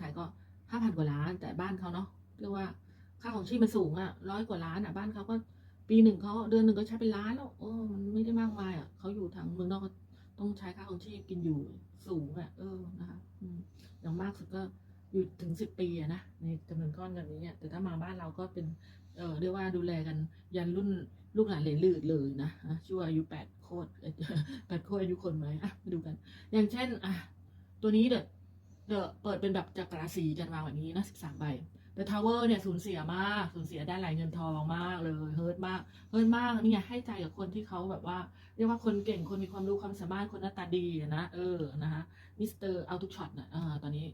ไทยก็ห้าพันกว่าล้าน แต่บ้านเขาเนาะเรียกว่าค่าของชีพมันสูงอะร้อยกว่าล้านอะบ้านเขาก็ปีหนึ่งเขาเดือนหนึ่งก็ใช้เป็นล้านแล้วโอ้มันไม่ได้มากมายอะเขาอยู่ทางเมืองนอกก็ต้องใช้ค่าของชีพกินอยู่สูงอะเออนะคะอย่างมากสุดก็อยู่ถึงสิบปีอะนะในจำนวนก้อนเงินนี้อะแต่ถ้ามาบ้านเราก็เป็นเออเรียกว่าดูแลกันยันรุ่นลูกหลานเหลนลืดเลยนะอะชั่วอายุแปดโคตรแปดโคตรอายุคนไหมอะมาดูกัน อย่างเช่น อะ ตัวนี้เดอ เดอะเปิดเป็นแบบจักรราศีกันวางแบบนี้นะสิบสามใบ The Tower เนี่ยสูญเสียมากสูญเสียได้านหลายเงินทองมากเลยเฮิร์ตมากเฮิร์ตมากเนี่ไงให้ใจกับคนที่เขาแบบว่า เรียกว่าคนเก่งคนมีความรู้ความสามารถคนหน้าตาดีนะเออนะคะมิสเตอร์เอาทุกช็อตนะอ่าตอนนี้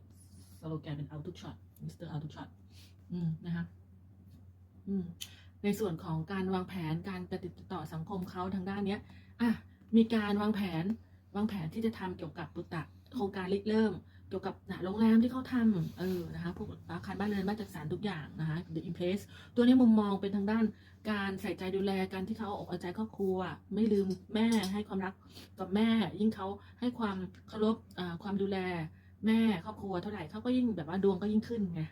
สโลแกนเป็นเอาทุกช็อตมิสเตอร์เอาทุกช็อตอืมนะคะอืมในส่วนของการวางแผนการปฏิดต่อสังคมเขาทางด้านเนี้ยอะมีการวางแผนวางแผนที่จะทำเกี่ยวกับปุตตะโครงการริเริ่ม เกี่ยวกับโรงแรมที่เขาทำเออนะคะพวกอาคารบ้านเรือนบ้านจัดสรรทุกอย่างนะคะ The Impress ตัวนี้มุมมองเป็นทางด้านการใส่ใจดูแลการที่เขาเอาอกเอาใจครอบครัว ไม่ลืมแม่ให้ความรักกับแม่ ยิ่งเขาให้ความเคารพความดูแลแม่ครอบครัวเท่าไหร่เขาก็ยิ่งแบบว่าดวงก็ยิ่งขึ้นไง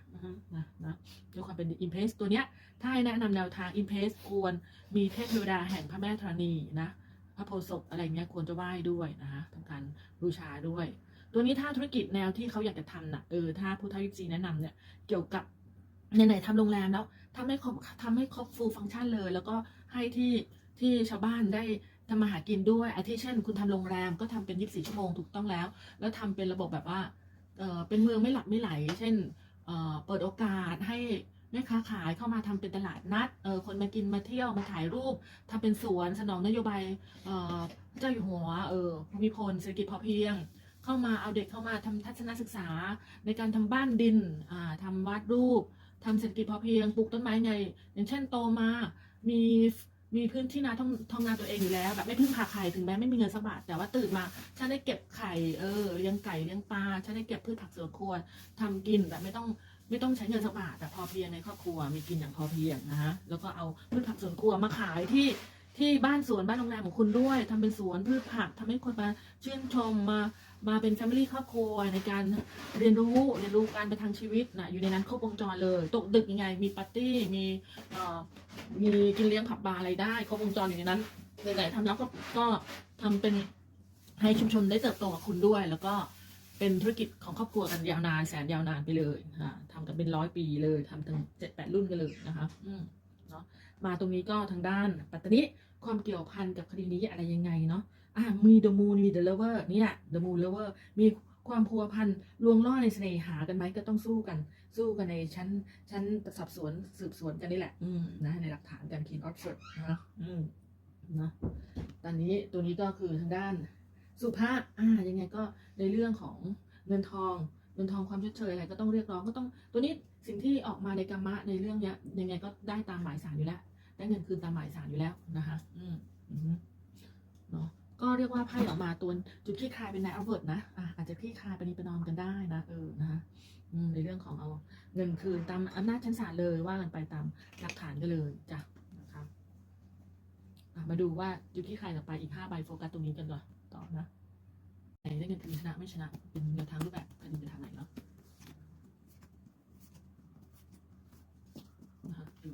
นะนะด้วยความเป็น The Impress ตัวเนี้ยถ้าให้แนะนำแนวทาง Impress ควรมีเทพเทวดาแห่งพระแม่ธรณีนะพระโพธิ์ศพอะไรเงี้ยควรจะไหว้ด้วยนะคะทำการบูชาด้วย ตัวนี้ถ้าธุรกิจแนวที่เขาอยากจะทำน่ะเออถ้าผู้ท้ายิปซีแนะนำเนี่ยเกี่ยวกับไหนๆทำโรงแรมแล้วทำให้ครบทำให้ครบฟูลฟังก์ชันเลย แล้วก็ให้ที่ที่ชาวบ้านได้ทำมาหากินด้วยอาทิเช่น คุณทำโรงแรมก็ทำเป็น 24 ชั่วโมงถูกต้องแล้ว แล้วทำเป็นระบบแบบว่าเออเป็นเมืองไม่หลับไม่ไหล เช่นเออเปิดโอกาสให้แม่ค้าขายเข้ามาทำเป็นตลาดนัดเออคนมากินมาเที่ยวมาถ่ายรูปทำเป็นสวนสนองนโยบายเออเจ้าอยู่หัวเออภูมิพลเศรษฐกิจพอเพียง เข้ามาเอาเด็กเข้ามาทำทัศนศึกษาในการทำบ้านดินอ่าทำวาดรูปทำเศรษฐกิจพอเพียงปลูกต้นไม้ไง อย่างเช่นโตมา มีมีพื้นที่นาท้องทองนาตัวเองอยู่แล้ว แบบไม่พึ่งพาใครถึงแม้ไม่มีเงินสักบาทแต่ว่าตื่นมาฉันได้เก็บไข่เออเลี้ยงไก่เลี้ยงปลาฉันได้เก็บพืชผักสวนครัวทำกินแบบไม่ต้องไม่ต้องใช้เงินสักบาทแต่พอเพียงในครอบครัวมีกินอย่างพอเพียงนะฮะแล้วก็เอาพืชผักสวนครัวมาขายที่ ที่บ้านสวนบ้านโรงแรมของคุณด้วยทำเป็นสวนพืชผักทำให้คนมาชื่นชมมามาเป็นแฟมิลี่ครอบครัวในการเรียนรู้เรียนรู้การไปทังชีวิตนะอยู่ในนั้นครบวงจรเลย ตกดึกยังไง มีปาร์ตี้มีเอ่อมีกินเลี้ยงผับบาร์อะไรได้ครบวงจรอยู่ในนั้นไหนๆทำแล้วก็ก็ทำเป็นให้ชุมชนได้เติบโตกับคุณด้วย แล้วก็เป็นธุรกิจของครอบครัวกันยาวนานแสนยาวนานไปเลยค่ะทำกันเป็นร้อยปีเลยทำถึงเจ็ดแปดรุ่นกันเลยนะคะ อืม เนาะมาตรงนี้ก็ทางด้านปัตตานีความเกี่ยวพันกับคดีนี้อะไรยังไงเนาะอ่ามี The Moon มี The Lover นี่แหละ The Moon Lover มีความพัวพันลวงล่อในเสน่หากันไหมก็ต้องสู้กัน สู้กันในชั้นชั้นสอบสวนสืบสวนกันนี่แหละ อืมนะในหลักฐานการคีนออฟเฟิร์ดนะอืมนะตอนนี้ตัวนี้ก็คือทางด้านสุภาพอ่ายังไงก็ในเรื่องของเงินทอง เงินทองความชดเชยอะไรก็ต้องเรียกร้องก็ต้องตัวนี้สิ่งที่ออกมาในกรรมะในเรื่องเนี้ยยังไงก็ได้ตามหมายสารอยู่แล้ว ได้เงินคืนตามหมายสารอยู่แล้วนะคะอืมเนาะก็เรียกว่าไพ่ออกมาตัวจุดคลี่คลายเป็นนายอัลเบิร์ตนะอะอาจจะคลี่คลายไปณีประนอมกันได้นะเออนะคะอืมในเรื่องของเอาเงินคืนตามอำนาจชั้นศาลเลยว่ากันไปตามหลักฐานกันเลยจ้ะนะคะอะมาดูว่าจุดคลี่คลายต่อไปอีกห้าใบโฟกัสตรงนี้กันก่อนต่อนะ ไหนได้เงินคืนชนะไม่ชนะ เป็นแนวทางรูปแบบคดีไปทางไหนเนาะนะคะดู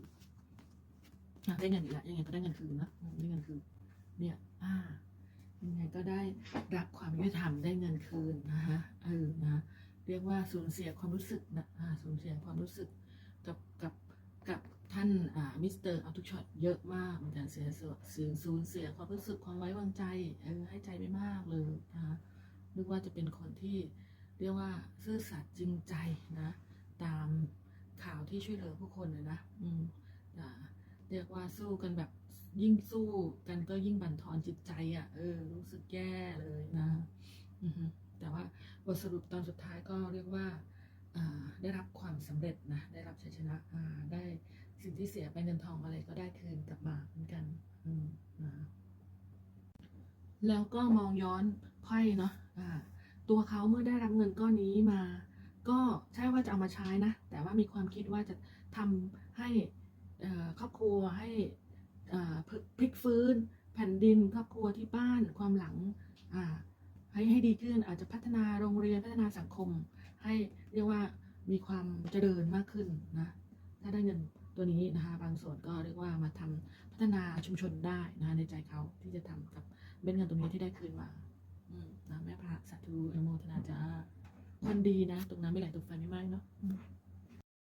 อ่ได้เงินอีกแล้วยังไงก็ได้เงินคืนนะได้เงินคืนเนี่ยอ่ายังไงก็ได้รับความยุติธรรมได้เงินคืนนะคะเออนะเรียกว่าสูญเสียความรู้สึกนะอ่าสูญเสียความรู้สึกกับกับกับท่านอ่ามิสเตอร์เอาทุกช็อตเยอะมากเหมือนกันเสียสูญสูญเสียความรู้สึกความไว้วางใจเออให้ใจไปมากเลยนะคะ นึกว่าจะเป็นคนที่เรียกว่าซื่อสัตย์จริงใจนะ ตามข่าวที่ช่วยเหลือผู้คนเลยนะอืมอ่าเรียกว่าสู้กันแบบยิ่งสู้กันก็ยิ่งบั่นทอนจิตใจอะ่ะเออรู้สึกแย่เลยนะอืแต่ว่าบทสรุปตอนสุดท้ายก็เรียกว่าได้รับความสำเร็จนะได้รับชัยชนะได้สิ่งที่เสียไปเงินทองอะไรก็ได้คืนกลับมาเหมือนกันนะแล้วก็มองย้อนไพ่เนาะ ตัวเขาเมื่อได้รับเงินก้อนนี้มา ก็ใช่ว่าจะเอามาใช้นะ แต่ว่ามีความคิดว่าจะทำให้ครอบครัวให้พลิกฟื้น แผ่นดินครอบครัวที่บ้านความหลังให้ให้ดีขึ้นอาจจะพัฒนาโรงเรียนพัฒนาสังคม ให้เรียกว่ามีความเจริญมากขึ้นนะถ้าได้เงินตัวนี้นะคะบางส่วนก็เรียกว่ามาทำพัฒนาชุมชนได้นะะในใจเขาที่จะทำกับเบ็นเงินตรงนี้ที่ได้คืนมา แม่พระสาธุนโมทนาจ้ามันดีนะ ตรงนั้นไม่ไหลตกไฟไม่ไหม้เนาะ